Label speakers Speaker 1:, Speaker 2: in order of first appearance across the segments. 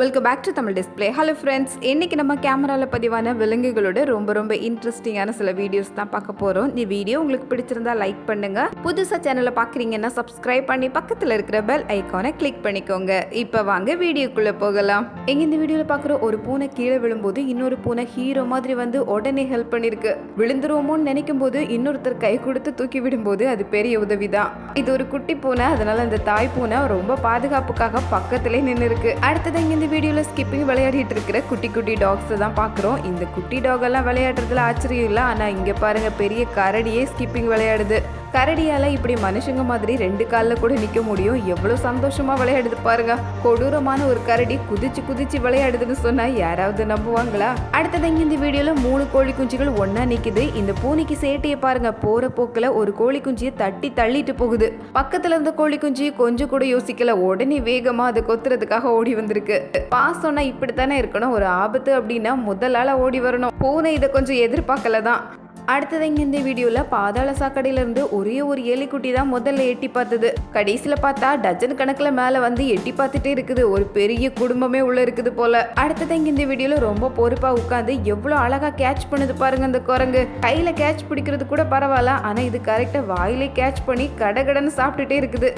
Speaker 1: Welcome back to Tamil display hello friends இன்றைக்கி நம்ம கேமராவில் பதிவான விலங்குகளோட ரொம்ப ரொம்ப இன்ட்ரெஸ்டிங்கான சில வீடியோஸ் தான் பார்க்க போகிறோம் இந்த வீடியோ உங்களுக்கு பிடிச்சிருந்தா லைக் பண்ணுங்க. புதுசாக சேனலை பார்க்குறீங்கன்னா சப்ஸ்கிரைப் பண்ணி பக்கத்தில் இருக்கிற பெல் ஐக்கானை கிளிக் பண்ணிக்கோங்க. இப்போ வாங்க வீடியோக்குள்ளே போகலாம். எங்க இந்த வீடியோவில் பார்க்குற ஒரு பூனை கீழே விழும்போது இன்னொரு பூனை ஹீரோ மாதிரி வந்து உடனே ஹெல்ப் பண்ணியிருக்கு விழுந்துருவோமோன்னு நினைக்கும் போது இன்னொருத்தர் கை கொடுத்து தூக்கி விடும்போது அது பெரிய உதவி தான் இது ஒரு குட்டி பூனை அதனால அந்த தாய் பூனை ரொம்ப பாதுகாப்புக்காக பக்கத்திலே நின்று இருக்கு அடுத்தது இங்க வீடியோவில் ஸ்கிப்பிங் விளையாடிட்டு இருக்கிற குட்டி குட்டி டாக்ஸை தான் பார்க்குறோம். இந்த குட்டி டாக் எல்லாம் விளையாடுறதுல ஆச்சரியம் இல்லை. ஆனால் இங்கே பாருங்க பெரிய கரடியே ஸ்கிப்பிங் விளையாடுது. கரடியால் இப்படி மனுஷங்க மாதிரி ரெண்டு காலில் கூட நிற்க முடியும்? எவ்வளோ சந்தோஷமாக விளையாடுது பாருங்க. கொடூரமான ஒரு கரடி குதிச்சு குதிச்சு விளையாடுதுன்னு சொன்னால் யாராவது நம்புவாங்களா? அடுத்ததங்க இந்த வீடியோவில் மூணு கோழி குஞ்சுகள் ஒன்றா நிற்கிது இந்த பூனைக்கு சேட்டையை பாருங்க. போகிற போக்கில் ஒரு கோழி குஞ்சியை தட்டி தள்ளிட்டு போகுது. பக்கத்தில் இருந்த கோழி குஞ்சு கொஞ்சம் கூட யோசிக்கல. உடனே வேகமாக அதை கொத்துறதுக்காக ஓடி வந்திருக்கு. பாசம்னா இப்படித்தானே இருக்கணும். ஒரு ஆபத்து அப்படின்னா முதலால் ஓடி வரணும். பூனை இதை கொஞ்சம் எதிர்பார்க்கல தான் அடுத்தது இங்கே இந்த வீடியோவில் பாதாள சாக்கடையில இருந்து ஒரே ஒரு எலிக்குட்டி தான் முதல்ல எட்டி பார்த்தது. கடைசியில் பார்த்தா டஜன் கணக்கில் மேலே வந்து எட்டி பார்த்துட்டே இருக்குது. ஒரு பெரிய குடும்பமே உள்ள இருக்குது போல. அடுத்தது இங்கே இந்த வீடியோவில் ரொம்ப பொறுப்பாக உட்காந்து எவ்வளோ அழகாக கேட்ச் பண்ணுது பாருங்க அந்த குரங்கு. கையில் கேட்ச் பிடிக்கிறது கூட பரவாயில்ல. ஆனால் இது கரெக்டாக வாயிலே கேட்ச் பண்ணி கடகடன்னு சாப்பிட்டுட்டே இருக்குது.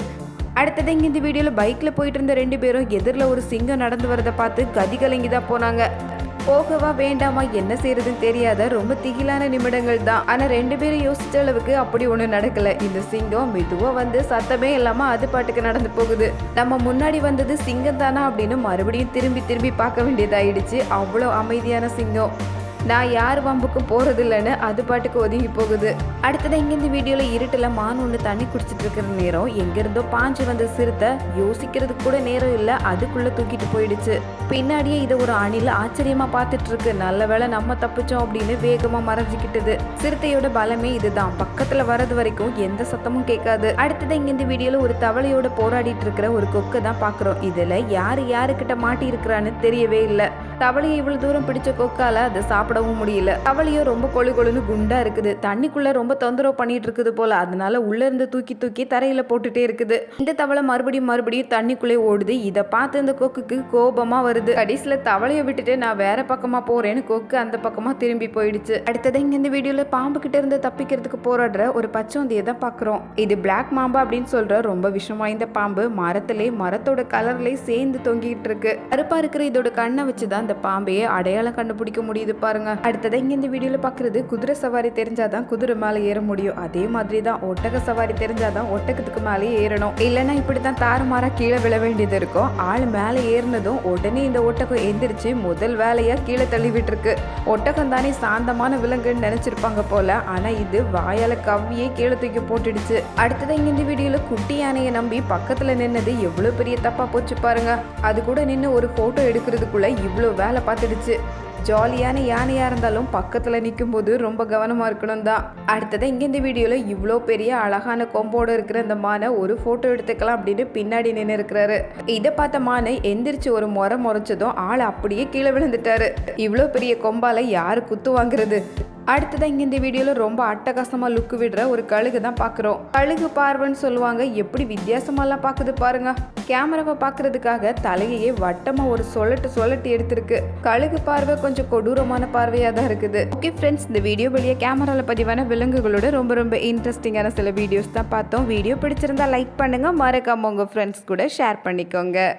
Speaker 1: அடுத்தது இங்கே இந்த வீடியோவில் பைக்கில் போயிட்டு இருந்த ரெண்டு பேரும் எதிரில் ஒரு சிங்கம் நடந்து வரதை பார்த்து கதி கலங்கி தான் போனாங்க. போகவா வேண்டாமா என்ன செய்யறதுன்னு தெரியாத ரொம்ப திகிலான நிமிடங்கள் தான். ஆனா ரெண்டு பேரும் யோசிச்ச அளவுக்கு அப்படி ஒண்ணு நடக்கல. இந்த சிங்கம் மெதுவா வந்து சத்தமே இல்லாம அது பாட்டுக்கு நடந்து போகுது. நம்ம முன்னாடி வந்தது சிங்கம் தானா அப்படின்னு மறுபடியும் திரும்பி திரும்பி பார்க்க வேண்டியதாயிடுச்சு. அவ்வளோ அமைதியான சிங்கம். நான் யார் வம்புக்கும் போகிறதில்லன்னு இல்லைன்னு அது பாட்டுக்கு ஒதுங்கி போகுது. அடுத்தது இங்கேருந்து வீடியோவில் இருட்டில் மான் ஒன்று தண்ணி குடிச்சிட்டு இருக்கிற நேரம் எங்கேருந்தோ பாஞ்சு வந்த சிறுத்தை யோசிக்கிறதுக்கு கூட நேரம் இல்லை அதுக்குள்ளே தூக்கிட்டு போயிடுச்சு. பின்னாடியே இதை ஒரு அணில் ஆச்சரியமாக பார்த்துட்டு இருக்கு. நல்ல வேளை நம்ம தப்பிச்சோம் அப்படின்னு வேகமாக மறைஞ்சிக்கிட்டது. சிறுத்தையோட பலமே இதுதான். பக்கத்தில் வரது வரைக்கும் எந்த சத்தமும் கேட்காது. அடுத்தது இங்கேருந்து வீடியோவில் ஒரு தவளையோட போராடிட்டு இருக்கிற ஒரு கொக்கை தான் பார்க்குறோம் இதில் யார் யாருக்கிட்ட மாட்டி இருக்கிறான்னு தெரியவே இல்லை. தவளையை இவ்வளோ தூரம் பிடிச்ச கொக்கால அதை சாப்பிடவும் முடியல. அவளையும் ரொம்ப கொழு கொழுன்னு குண்டா இருக்குது. தண்ணிக்குள்ள ரொம்ப தொந்தரவு பண்ணிட்டு இருக்குது போல. அதனால உள்ள இருந்து தூக்கி தூக்கி தரையில போட்டுட்டே இருக்குது. இந்த தவளை மறுபடியும் மறுபடியும் தண்ணிக்குள்ளே ஓடுது. இதை பார்த்து இந்த கொக்குக்கு கோபமா வருது. கடைசியில தவளையை விட்டுட்டு நான் வேற பக்கமா போறேன்னு கொக்கு அந்த பக்கமா திரும்பி போயிடுச்சு. அடுத்தது இங்க இந்த வீடியோல பாம்பு கிட்ட இருந்து தப்பிக்கிறதுக்கு போராடுற ஒரு பச்சோந்தியை தான் பாக்குறோம். இது பிளாக் மாம்பா அப்படின்னு சொல்ற ரொம்ப விஷம் வாய்ந்த பாம்பு. மரத்திலே மரத்தோட கலர்லயே சேர்ந்து தொங்கிட்டு இருக்கு. கருப்பா இருக்கிற இதோட கண்ணை வச்சுதான் இந்த பாம்பையே அடையாளம் கண்டுபிடிக்க முடியுது பாருங்க. அடுத்ததாக இங்க இந்த வீடியோல பாக்குறது குதிரை சவாரி தெரிஞ்சாதான் குதிரை மேல ஏற முடியும். அதே மாதிரி தான் ஒட்டக சவாரி தெரிஞ்சாதான் ஒட்டகத்துக்கு மேலே ஏறணும். இல்லைன்னா இப்படித்தான் தாறுமாறா கீழே விழ வேண்டியது இருக்கும். ஆள் மேல ஏறினதும் உடனே இந்த ஒட்டகம் எந்திரிச்சு முதல் வேலையா கீழே தள்ளி இருக்கு ஒட்டகம் தானே சாந்தமான விலங்குன்னு நினைச்சிருப்பாங்க போல. ஆனா இது வாயால கவ்வியே கீழே தூக்கி போட்டுடுச்சு. அடுத்ததாக இங்க இந்த வீடியோல குட்டி யானையை நம்பி பக்கத்துல நின்னது எவ்வளவு பெரிய தப்பா போச்சு பாருங்க. அது கூட நின்று ஒரு போட்டோ எடுக்கிறதுக்குள்ள இவ்வளோ வேலை பார்த்துடுச்சு. ஜாலியான யானையாக இருந்தாலும் பக்கத்தில் நிற்கும் போது ரொம்ப கவனமாக இருக்கணும் தான் அடுத்ததான் இங்கே இந்த வீடியோவில் இவ்வளோ பெரிய அழகான கொம்போடு இருக்கிற இந்த மானை ஒரு ஃபோட்டோ எடுத்துக்கலாம் அப்படின்னு பின்னாடி நின்று இருக்கிறாரு. இதை பார்த்த மானை எந்திரிச்சு ஒரு முறை முறைச்சதும் ஆள் அப்படியே கீழே விழுந்துட்டாரு. இவ்வளோ பெரிய கொம்பால யார் குத்து வாங்குறது? அடுத்ததான் இங்கே இந்த வீடியோவில் ரொம்ப அட்டகாசமாக லுக்கு விடுற ஒரு கழுகு தான் பார்க்குறோம் கழுகு பார்வைன்னு சொல்லுவாங்க. எப்படி வித்தியாசமாலாம் பார்க்குது பாருங்க. கேமராவை பார்க்கறதுக்காக தலையையே வட்டமாக ஒரு சொல்லட்டு சொல்லட்டு எடுத்திருக்கு. கழுகு பார்வை கொஞ்சம் கொடூரமான பார்வையாக தான் இருக்குது. ஓகே ஃப்ரெண்ட்ஸ் இந்த வீடியோ வழியாக கேமராவில் பதிவான விலங்குகளோட ரொம்ப ரொம்ப இன்ட்ரெஸ்டிங்கான சில வீடியோஸ் தான் பார்த்தோம். வீடியோ பிடிச்சிருந்தா லைக் பண்ணுங்கள் மறக்காம உங்கள் ஃப்ரெண்ட்ஸ் கூட ஷேர் பண்ணிக்கோங்க.